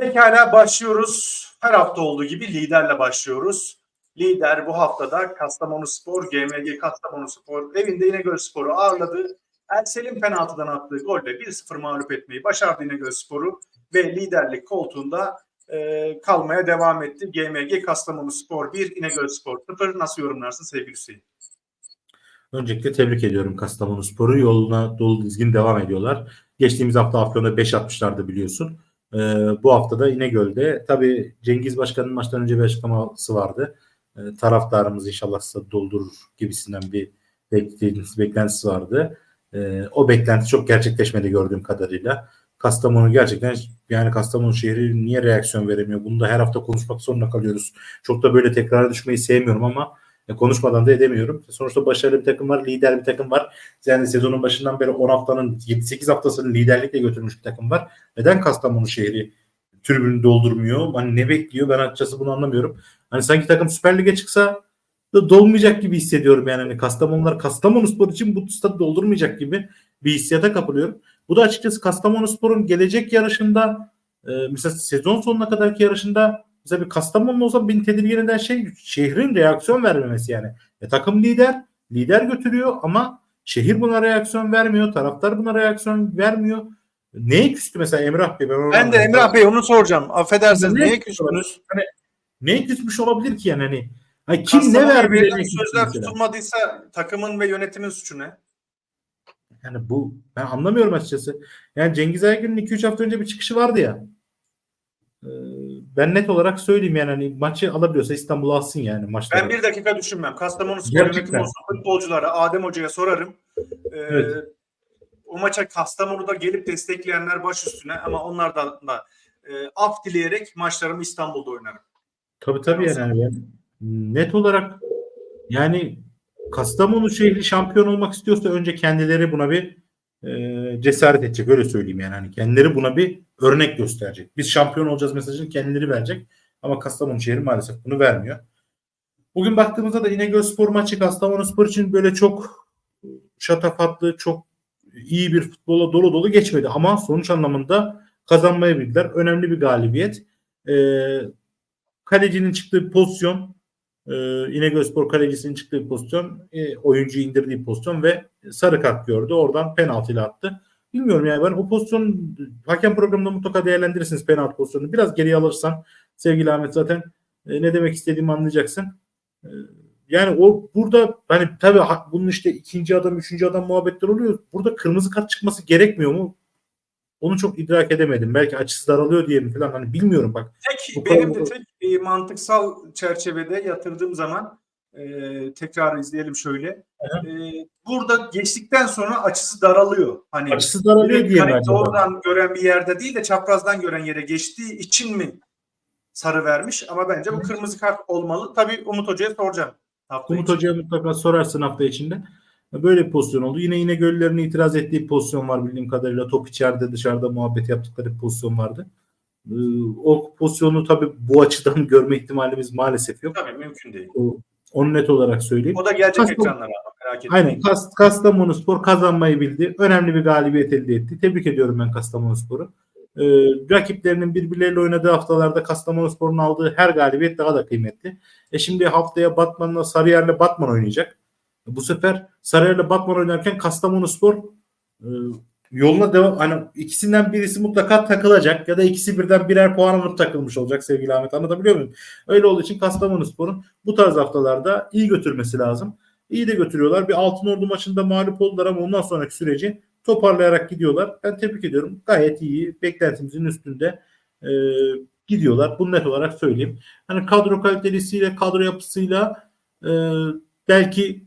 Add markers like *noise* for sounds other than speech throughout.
Pekala başlıyoruz. Her hafta olduğu gibi liderle başlıyoruz. Lider bu haftada Kastamonu Spor, GMG Kastamonu Spor evinde İnegöl Spor'u ağırladı. Ersel'in penaltıdan attığı golle 1-0 mağlup etmeyi başardı İnegöl Spor'u ve liderlik koltuğunda e, kalmaya devam etti. GMG Kastamonu Spor 1, İnegöl Spor 0. Nasıl yorumlarsın sevgili Hüseyin? Öncelikle tebrik ediyorum Kastamonu Sporu. Yoluna dolu dizgin devam ediyorlar. Geçtiğimiz hafta Afyon'da 5 atmışlardı biliyorsun. Ee, bu hafta da İnegöl'de. Tabii Cengiz Başkan'ın maçtan önce bir açıklaması vardı. Ee, taraftarımız inşallah stadı doldurur gibisinden bir beklentisi, beklentisi vardı. Ee, o beklenti çok gerçekleşmedi gördüğüm kadarıyla. Kastamonu gerçekten yani Kastamonu şehri niye reaksiyon veremiyor? Bunu da her hafta konuşmak zorunda kalıyoruz. Çok da böyle tekrara düşmeyi sevmiyorum ama konuşmadan da edemiyorum. Sonuçta başarılı bir takım var, lider bir takım var. Yani sezonun başından beri 10 haftanın 7-8 haftasını liderlikle götürmüş bir takım var. Neden Kastamonu şehri tribünü doldurmuyor? Hani ne bekliyor? Ben açıkçası bunu anlamıyorum. Hani sanki takım Süper Lig'e çıksa da dolmayacak gibi hissediyorum yani. Hani Kastamonular Kastamonu Spor için bu stadı doldurmayacak gibi bir hissiyata kapılıyorum. Bu da açıkçası Kastamonu Spor'un gelecek yarışında e, mesela sezon sonuna kadarki yarışında mesela bir Kastamonu olsa beni tedirgin eden şey şehrin reaksiyon vermemesi yani. E, takım lider, lider götürüyor ama şehir buna reaksiyon vermiyor, taraftar buna reaksiyon vermiyor. Neye küstü mesela Emrah Bey? Ben, Ben de. Emrah Bey onu soracağım. Affedersiniz Ne- neye küstünüz? Neye küsmüş olabilir ki yani hani? Hani kim ne Kastamonu verdi? neye küstü sözler tutulmadıysa takımın ve yönetimin suçu ne? Yani bu ben anlamıyorum açıkçası. Yani Cengiz Aygün'ün 2-3 hafta önce bir çıkışı vardı ya. Ee, Ben net olarak söyleyeyim yani hani maçı alabiliyorsa İstanbul alsın yani maçta. Ben bir dakika düşünmem. Kastamonu Spor yönetimi olsun futbolculara, Adem Hoca'ya sorarım. Ee, Evet. O maça Kastamonu'da gelip destekleyenler baş üstüne ama onlardan da e, af dileyerek maçlarımı İstanbul'da oynarım. Tabii tabii yani. yani net olarak yani Kastamonu şehri şampiyon olmak istiyorsa önce kendileri buna bir cesaret edecek öyle söyleyeyim yani. Hani kendileri buna bir örnek gösterecek. Biz şampiyon olacağız mesajını kendileri verecek ama Kastamonu şehri maalesef bunu vermiyor. Bugün baktığımızda da İnegöl Spor maçı Kastamonu Spor için böyle çok şatafatlı, çok iyi bir futbola dolu dolu geçmedi ama sonuç anlamında kazanmayı bildiler. Önemli bir galibiyet. Ee, kalecinin çıktığı pozisyon e, İnegölspor kalecisinin çıktığı pozisyon e, oyuncuyu indirdiği pozisyon ve sarı kart gördü. Oradan penaltıyla attı. Bilmiyorum yani ben o pozisyon hakem programında mutlaka değerlendirirsiniz penaltı pozisyonunu. Biraz geriye alırsan sevgili Ahmet zaten e, ne demek istediğimi anlayacaksın. E, yani o burada hani tabii bunun işte ikinci adam, üçüncü adam muhabbetler oluyor. Burada kırmızı kart çıkması gerekmiyor mu? Onu çok idrak edemedim. Belki açısı daralıyor diye mi falan hani bilmiyorum bak. Tek benim de tek e, mantıksal çerçevede yatırdığım zaman e, tekrar izleyelim şöyle. E, burada geçtikten sonra açısı daralıyor. Hani Açısı daralıyor diye hani doğrudan gören bir yerde değil de çaprazdan gören yere geçtiği için mi sarı vermiş? Ama bence bu kırmızı kart olmalı. Tabii Umut Hoca'ya soracağım. Hafta Umut. Hoca'ya mutlaka sorarsın hafta içinde. Böyle bir pozisyon oldu. Yine yine göllerin itiraz ettiği pozisyon var bildiğim kadarıyla. Top içeride dışarıda muhabbet yaptıkları bir pozisyon vardı. Ee, O pozisyonu tabii bu açıdan *laughs* görme ihtimalimiz maalesef yok. Tabii mümkün değil. O- Onu net olarak söyleyeyim. O da gelecek Kastam- ekranlara merak etmeyin. Aynen. Kas, Kastamonu Spor kazanmayı bildi. Önemli bir galibiyet elde etti. Tebrik ediyorum ben Kastamonu Spor'u. Ee, rakiplerinin birbirleriyle oynadığı haftalarda Kastamonu Spor'un aldığı her galibiyet daha da kıymetli. E şimdi haftaya Batman'la Sarıyer'le Batman oynayacak. Bu sefer Sarıyer'le Batman oynarken Kastamonu Spor e, yoluna devam hani ikisinden birisi mutlaka takılacak ya da ikisi birden birer puan alıp takılmış olacak sevgili Ahmet anlatabiliyor muyum? Öyle olduğu için Kastamonu Spor'un bu tarz haftalarda iyi götürmesi lazım. İyi de götürüyorlar. Bir Altın Ordu maçında mağlup oldular ama ondan sonraki süreci toparlayarak gidiyorlar. Ben tebrik ediyorum. Gayet iyi. Beklentimizin üstünde e, gidiyorlar. Bunu net olarak söyleyeyim. Hani kadro kalitesiyle, kadro yapısıyla e, belki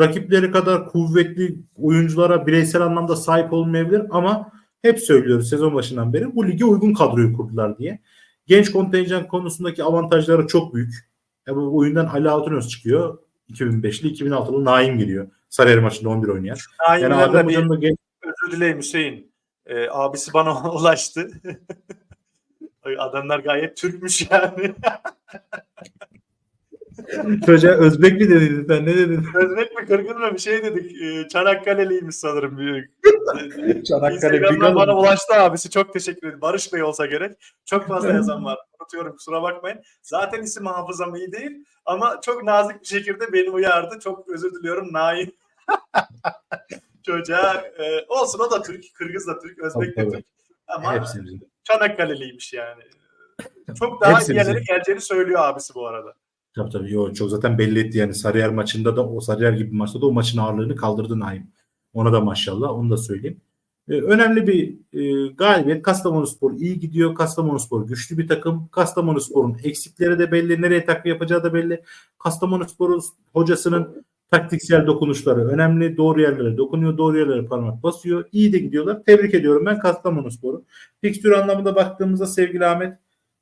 rakipleri kadar kuvvetli oyunculara bireysel anlamda sahip olmayabilir ama hep söylüyoruz sezon başından beri bu lige uygun kadroyu kurdular diye. Genç kontenjan konusundaki avantajları çok büyük. Ya bu oyundan Ali Altınöz çıkıyor. 2005'li 2006'lı Naim giriyor. Sarıyer maçında 11 oynayan. Yani Naim'den Adem Hoca'nın da genç özür dileyim Hüseyin. Ee, abisi bana *laughs* ulaştı. Adamlar gayet Türkmüş yani. *laughs* çocuğa Özbek mi dedin sen ne dedin? Özbek mi kırgın mı bir şey dedik. Ee, Çanakkale'liymiş sanırım büyük. *laughs* Çanakkale Instagram'dan bana mı? ulaştı abisi. Çok teşekkür ederim. Barış Bey olsa gerek. Çok fazla yazan var. Unutuyorum kusura bakmayın. Zaten isim hafızam iyi değil. Ama çok nazik bir şekilde beni uyardı. Çok özür diliyorum. Naim. *laughs* Çocuğa e, olsun o da Türk. Kırgız da Türk. Özbek de Türk. Ama Hepsi. Çanakkale'liymiş yani. Çok daha iyi yerlere geleceğini söylüyor abisi bu arada. Tabii tabii. Yo, çok zaten belli etti yani Sarıyer maçında da o Sarıyer gibi maçta da o maçın ağırlığını kaldırdı Naim. Ona da maşallah onu da söyleyeyim. Ee, önemli bir e, galibiyet. Kastamonuspor iyi gidiyor. Kastamonuspor güçlü bir takım. Kastamonuspor'un eksikleri de belli. Nereye takviye yapacağı da belli. Kastamonuspor'un hocasının taktiksel dokunuşları önemli. Doğru yerlere dokunuyor. Doğru yerlere parmak basıyor. İyi de gidiyorlar. Tebrik ediyorum ben Kastamonuspor'u. Fikstür anlamında baktığımızda sevgili Ahmet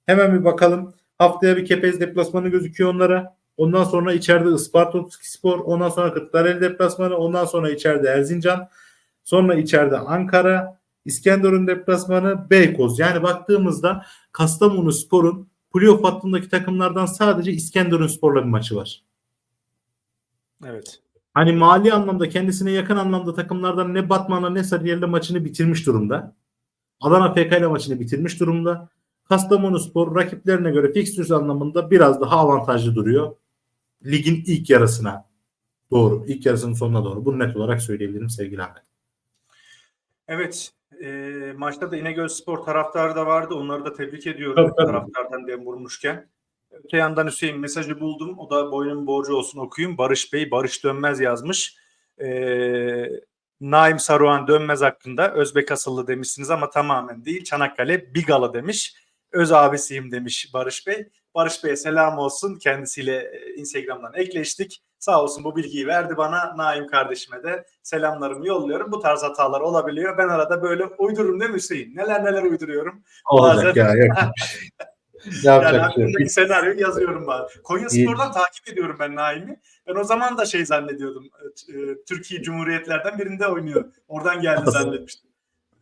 hemen bir bakalım. Haftaya bir Kepez deplasmanı gözüküyor onlara. Ondan sonra içeride Isparta Spor, ondan sonra Kırklareli deplasmanı, ondan sonra içeride Erzincan, sonra içeride Ankara, İskenderun deplasmanı, Beykoz. Yani baktığımızda Kastamonu Spor'un playoff hattındaki takımlardan sadece İskenderun Spor'la bir maçı var. Evet. Hani mali anlamda kendisine yakın anlamda takımlardan ne Batman'la ne Sarıyer'le maçını bitirmiş durumda. Adana FK ile maçını bitirmiş durumda. Kastamonuspor rakiplerine göre fikstürs anlamında biraz daha avantajlı duruyor. Ligin ilk yarısına doğru. ilk yarısının sonuna doğru. Bunu net olarak söyleyebilirim sevgili Ahmet. Evet. E, maçta da İnegöl Spor taraftarı da vardı. Onları da tebrik ediyorum. Tabii, tabii. Taraftardan dem vurmuşken. Öte yandan Hüseyin mesajı buldum. O da boynun borcu olsun okuyayım. Barış Bey, Barış Dönmez yazmış. E, Naim Saruhan Dönmez hakkında Özbek asıllı demişsiniz ama tamamen değil. Çanakkale Bigalı demiş. Öz abisiyim demiş Barış Bey. Barış Bey'e selam olsun. Kendisiyle e, Instagram'dan ekleştik. Sağ olsun bu bilgiyi verdi bana. Naim kardeşime de selamlarımı yolluyorum. Bu tarz hatalar olabiliyor. Ben arada böyle uydururum değil mi Hüseyin? Neler neler uyduruyorum. Olacak ya. Yok. *laughs* Yani Yapacak bir şey senaryo yazıyorum ben. Konya. Spor'dan takip ediyorum ben Naim'i. Ben o zaman da şey zannediyordum. e, Türkiye Cumhuriyetlerden birinde oynuyor. Oradan geldi zannetmiştim.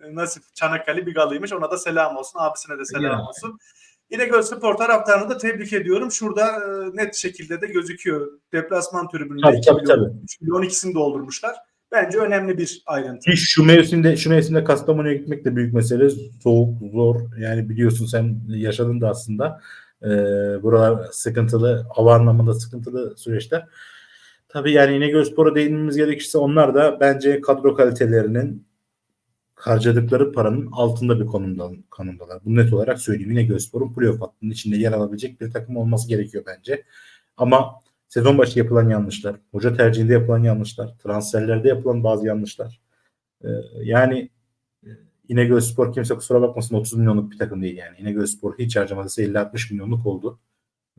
E, Nasip Çanakkale Bigalıymış. Ona da selam olsun. Abisine de selam Ya. olsun. İnegöl Spor taraftarını da tebrik ediyorum. Şurada e, net şekilde de gözüküyor. Deplasman tribününde Tabii, 2 tabii, tabii. 3 milyon ikisini doldurmuşlar. Bence önemli bir ayrıntı. Ki şu mevsimde şu mevsimde Kastamonu'ya gitmek de büyük mesele. Soğuk, zor. Yani biliyorsun sen yaşadın da aslında. Ee, buralar sıkıntılı, hava anlamında sıkıntılı süreçler. Tabii yani İnegölspor'a değinmemiz gerekirse onlar da bence kadro kalitelerinin harcadıkları paranın altında bir konumda, konumdalar. Bunu net olarak söyleyeyim. İnegölspor'un playoff hattının içinde yer alabilecek bir takım olması gerekiyor bence. Ama sezon başı yapılan yanlışlar, hoca tercihinde yapılan yanlışlar, transferlerde yapılan bazı yanlışlar. Ee, yani e, İnegölspor kimse kusura bakmasın 30 milyonluk bir takım değil yani. İnegölspor hiç harcamadıysa 50-60 milyonluk oldu.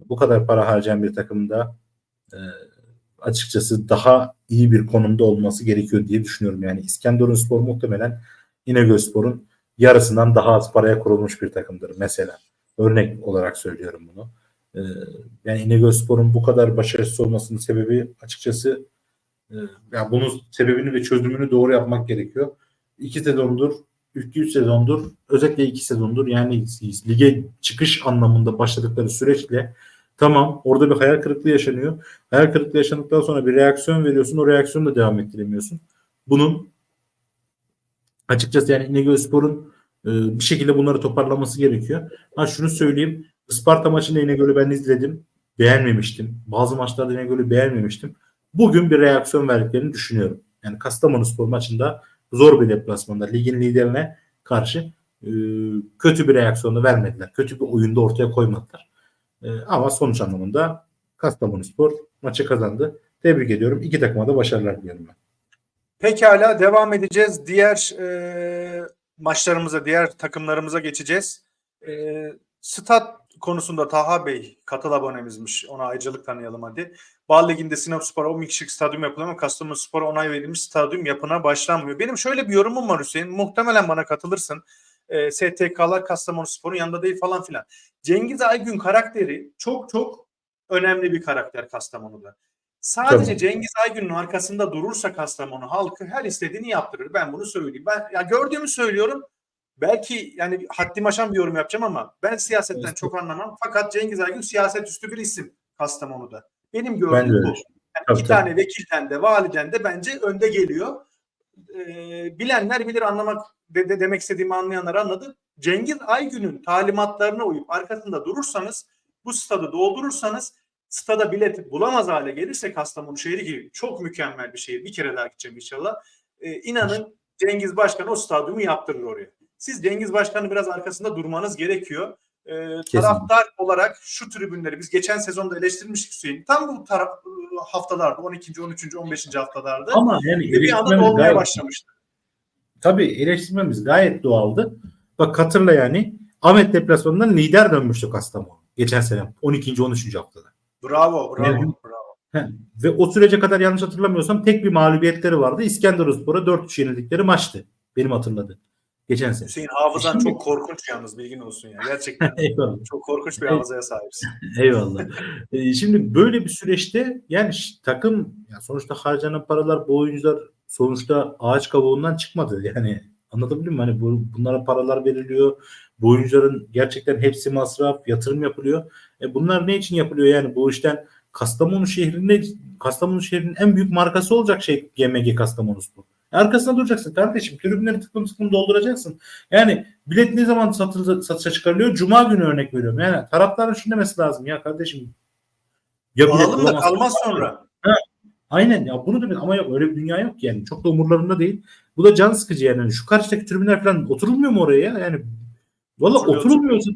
Bu kadar para harcayan bir takımda e, açıkçası daha iyi bir konumda olması gerekiyor diye düşünüyorum. Yani İskenderunspor muhtemelen İnegölspor'un yarısından daha az paraya kurulmuş bir takımdır mesela. Örnek olarak söylüyorum bunu. Ee, yani İnegölspor'un bu kadar başarısız olmasının sebebi açıkçası e, yani bunun sebebini ve çözümünü doğru yapmak gerekiyor. İki sezondur, iki üç sezondur, özellikle iki sezondur yani lige çıkış anlamında başladıkları süreçle tamam orada bir hayal kırıklığı yaşanıyor. Hayal kırıklığı yaşandıktan sonra bir reaksiyon veriyorsun. O reaksiyonu da devam ettiremiyorsun. Bunun açıkçası yani İnegölspor'un e, bir şekilde bunları toparlaması gerekiyor. Ha şunu söyleyeyim. Isparta maçında İnegöl'ü ben izledim. Beğenmemiştim. Bazı maçlarda İnegöl'ü beğenmemiştim. Bugün bir reaksiyon verdiklerini düşünüyorum. Yani Kastamonuspor maçında zor bir deplasmanda ligin liderine karşı e, kötü bir reaksiyonu vermediler. Kötü bir oyunda ortaya koymadılar. E, ama sonuç anlamında Kastamonuspor maçı kazandı. Tebrik ediyorum. İki takıma da başarılar diliyorum ben. Pekala devam edeceğiz. Diğer e, maçlarımıza, diğer takımlarımıza geçeceğiz. E, stat konusunda Taha Bey katıl abonemizmiş. Ona ayrıcalık tanıyalım hadi. Bal Ligi'nde Sinopspor 10 kişilik stadyum yapılıyor ama Kastamonuspor'a onay verilmiş stadyum yapına başlanmıyor. Benim şöyle bir yorumum var Hüseyin. Muhtemelen bana katılırsın. E, STK'lar Kastamonuspor'un yanında değil falan filan. Cengiz Aygün karakteri çok çok önemli bir karakter Kastamonu'da. Sadece Tabii. Cengiz Aygün'ün arkasında durursa Kastamonu halkı her istediğini yaptırır. Ben bunu söyleyeyim. Ben ya gördüğümü söylüyorum. Belki yani haddim aşan bir yorum yapacağım ama ben siyasetten Evet. çok anlamam. Fakat Cengiz Aygün siyaset üstü bir isim Kastamonu'da. Benim Ben de gördüğüm öyle bu. Yani Tabii, iki tabii. tane vekilden de validen de bence önde geliyor. e, bilenler bilir anlamak de, de- demek istediğimi anlayanlar anladı. Cengiz Aygün'ün talimatlarına uyup arkasında durursanız bu stadı doldurursanız stada bilet bulamaz hale gelirse Kastamonu şehri gibi çok mükemmel bir şehir. Bir kere daha gideceğim inşallah. E, inanın Cengiz Başkan o stadyumu yaptırır oraya. Siz Cengiz Başkan'ın biraz arkasında durmanız gerekiyor. E, taraftar olarak şu tribünleri biz geçen sezonda eleştirmiştik Hüseyin. Tam bu taraf, haftalarda 12. 13. 15. haftalarda Ama yani bir anda eleştirmemiz olmaya gayet, başlamıştı. tabii eleştirmemiz gayet doğaldı. Bak hatırla yani Ahmet deplasmanından lider dönmüştü Kastamonu. Geçen sene 12. 13. haftada. Bravo, bravo, Evet. bravo. He. Ve o sürece kadar yanlış hatırlamıyorsam tek bir mağlubiyetleri vardı. İskenderunspor'a 4-3 yenildikleri maçtı. Benim hatırladığım. Geçen sene. Hüseyin hafızan Şimdi- çok korkunç yalnız bilgin olsun ya. Gerçekten *laughs* Eyvallah. çok korkunç bir hafızaya sahipsin. *laughs* Eyvallah. Ee, şimdi böyle bir süreçte yani takım ya sonuçta harcanan paralar bu oyuncular sonuçta ağaç kabuğundan çıkmadı. Yani anlatabildim mi? Hani bu, bunlara paralar veriliyor. Bu oyuncuların gerçekten hepsi masraf, yatırım yapılıyor. E bunlar ne için yapılıyor? Yani bu işten Kastamonu şehrinde Kastamonu şehrinin en büyük markası olacak şey GMG Kastamonuspor. E Arkasında duracaksın kardeşim. Tribünleri tıklım tıklım dolduracaksın. Yani bilet ne zaman satılır, satışa çıkarılıyor? Cuma günü örnek veriyorum. Yani taraftarın şunu demesi lazım ya kardeşim. Ya bilet Alalım da kalmaz sonra. Aynen ya bunu demek ama yok öyle bir dünya yok yani. Çok da umurlarında değil. Bu da can sıkıcı yani. Şu karşıdaki tribünler falan oturulmuyor mu oraya ya? Yani valla oturulmuyorsa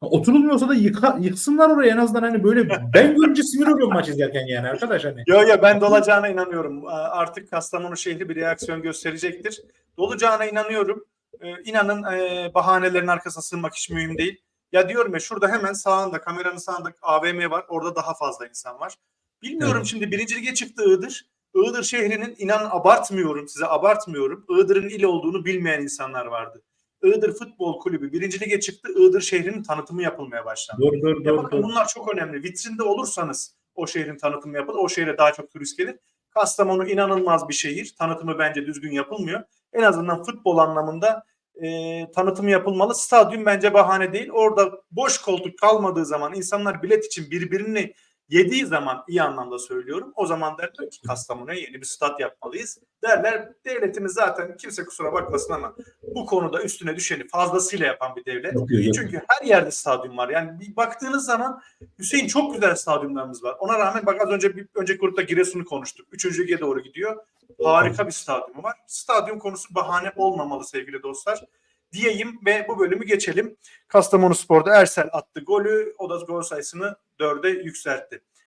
oturulmuyorsa da yıka, yıksınlar oraya en azından hani böyle *laughs* ben görünce sinir oluyorum maç izlerken yani arkadaş hani. Yo yo ben dolacağına inanıyorum. Artık Kastamonu şehri bir reaksiyon gösterecektir. Dolacağına inanıyorum. Ee, inanın e, bahanelerin arkasına sığınmak hiç mühim değil. Ya diyorum ya şurada hemen sağında kameranın sağında AVM var. Orada daha fazla insan var. Bilmiyorum Evet. şimdi birinci lige çıktı Iğdır. Iğdır şehrinin inanın abartmıyorum size abartmıyorum. Iğdır'ın il olduğunu bilmeyen insanlar vardı. Iğdır Futbol Kulübü birinci lige çıktı. Iğdır şehrinin tanıtımı yapılmaya başlandı. Doğru doğru doğru. bakın doğru. bunlar çok önemli. Vitrinde olursanız o şehrin tanıtımı yapılır. O şehre daha çok turist gelir. Kastamonu inanılmaz bir şehir. Tanıtımı bence düzgün yapılmıyor. En azından futbol anlamında e, tanıtımı yapılmalı. Stadyum bence bahane değil. Orada boş koltuk kalmadığı zaman insanlar bilet için birbirini yediği zaman iyi anlamda söylüyorum. O zaman derler ki Kastamonu'ya yeni bir stat yapmalıyız. Derler devletimiz zaten kimse kusura bakmasın ama bu konuda üstüne düşeni fazlasıyla yapan bir devlet. Yapıyor, yapıyor. Çünkü her yerde stadyum var. Yani bir baktığınız zaman Hüseyin çok güzel stadyumlarımız var. Ona rağmen bak az önce bir önceki grupta Giresun'u konuştuk. Üçüncü lige doğru gidiyor. Harika bir stadyumu var. Stadyum konusu bahane olmamalı sevgili dostlar. Diyeyim ve bu bölümü geçelim. Kastamonu Spor'da Ersel attı golü. O da gol sayısını dörde yükseltti.